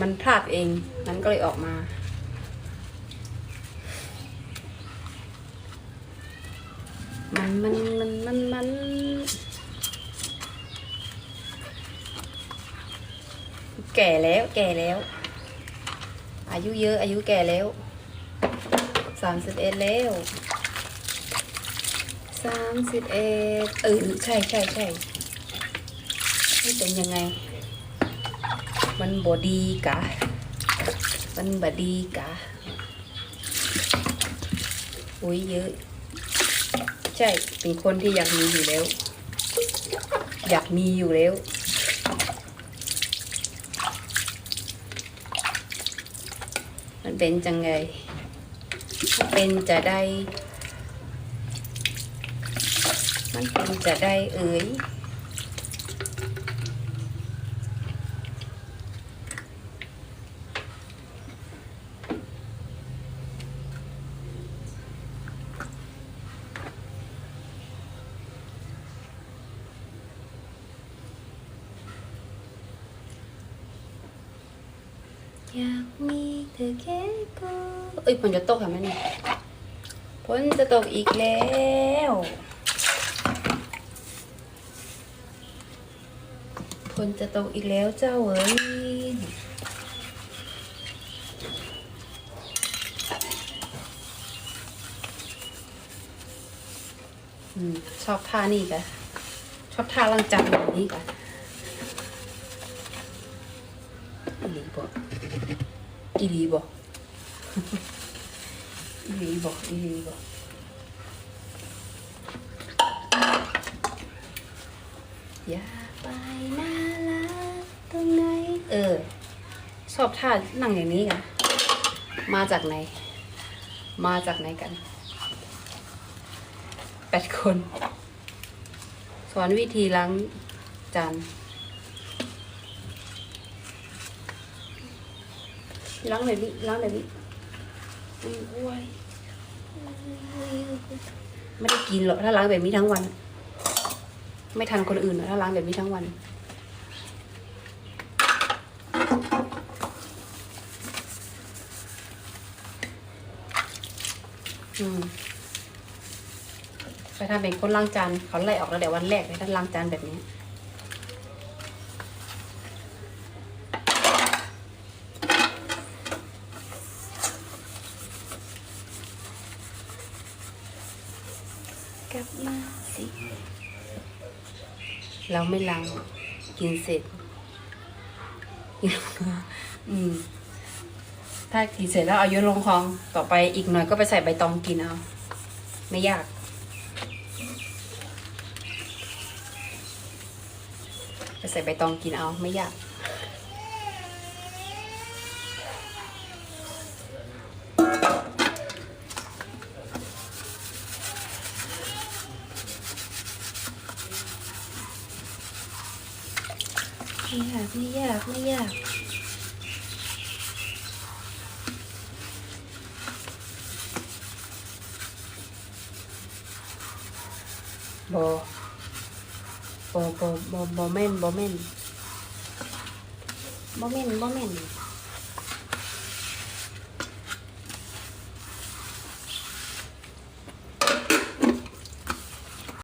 มันพลาดเอง มันก็เลยออกมา มันมันมันมันมันแก่แล้วแก่แล้ว อายุเยอะอายุแก่แล้วสามสิบเอ็ดแล้วสามสิบเอ็ดเออใช่ใช่ใช่มันเป็นยังไง มันบอดีกะ มันบอดีกะอุ้ยเยอะ ใช่ เป็นคนที่อยากมีอยู่แล้ว อยากมีอยู่แล้วมันเป็นจังไงเป็นจะได้ มันเป็นจะได้เอ๋ย อยากมีเธอแค่ก็เอ้ยฝนจะตกเห็นไหมเนี่ยฝนจะตกอีกแล้วฝนจะตกอีกแล้วเจ้าเอ๋ยอืมชอบท่านี่กะชอบท่าลังจับแบบนี้กะอีหลีบอก อีหลีบอกอีหลีบอกอีหลีบอกอย่าไปน่ารักตรงไหน เออ ชอบท่านั่งอย่างนี้กันมาจากไหน มาจากไหนกันแปดคน สอนวิธีล้างจาน ล้างแบบนี้ล้างแบบนี้อุ้ยอ้วยไม่ได้กินหรอกถ้าล้างแบบนี้ทั้งวัน ไม่ทันคนอื่นหรอกถ้าล้างแบบนี้ทั้งวันอืมไปทำเป็นคนล้างจานเขาไล่ออกแล้วเดี๋ยววันแรกเลยถ้าล้างจานแบบนี้ บมาสิ เราไม่ล้างกินเสร็จ อืม ถ้ากินเสร็จแล้วเอาโยนลงคลองต่อไปอีกหน่อยก็ไปใส่ใบตองกินเอา ไม่ยากไปใส่ใบตองกินเอาไม่ยาก ไม่ยากไม่ยากไม่ยากบอบอบอบอแม่นบอแม่นบอแม่นบอแม่น